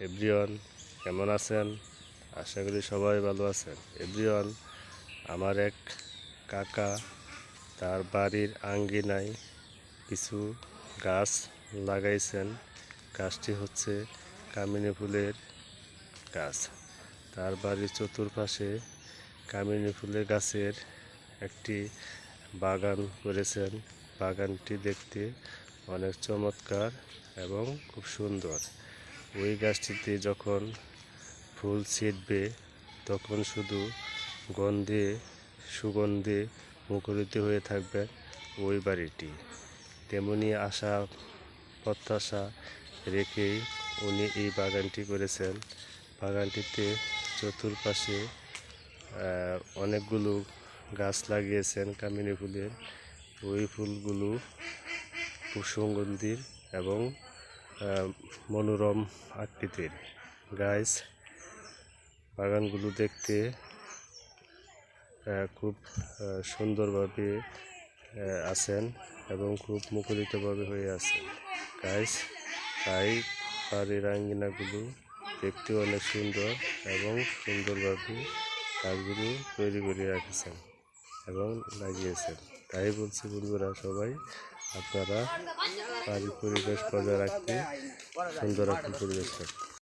Everyone, কেমন আছেন? আশা করি সবাই ভালো আছেন। এভরিওয়ান, আমার এক কাকা, তার বাড়ির আঙ্গিনায় কিছু গাছ লাগাইছেন। গাছটি হচ্ছে কামিনী ফুলের গাছ। তার বাড়ির চতুর্পাশে কামিনী ফুলের গাছের একটি বাগান করেছেন। বাগানটি দেখতে অনেক চমৎকার এবং খুব সুন্দর। ওই গাছটিতে যখন ফুল ছিটবে তখন শুধু গন্ধে, সুগন্ধে মুখরিত হয়ে থাকবে ওই বাড়িটি। তেমনি আশা, প্রত্যাশা রেখেই উনি এই বাগানটি করেছেন। বাগানটিতে চতুর্পাশে অনেকগুলো গাছ লাগিয়েছেন কামিনী ফুলের। ওই ফুলগুলো সুগন্ধির এবং মনোরম আকৃতির। গাছ বাগানগুলো দেখতে খুব সুন্দরভাবে আছেন এবং খুব মুখরিতভাবে হয়ে আছেন। গাছ তাই বাড়ির আঙ্গিনাগুলো দেখতে অনেক সুন্দর এবং সুন্দরভাবে গাছগুলো তৈরি করে রাখেছেন এবং লাগিয়েছেন। তাই বলছি বন্ধুরা সবাই আপনারা বাড়ির পরিবেশ বজায় রাখতে সুন্দর একটা পরিবেশ রাখতে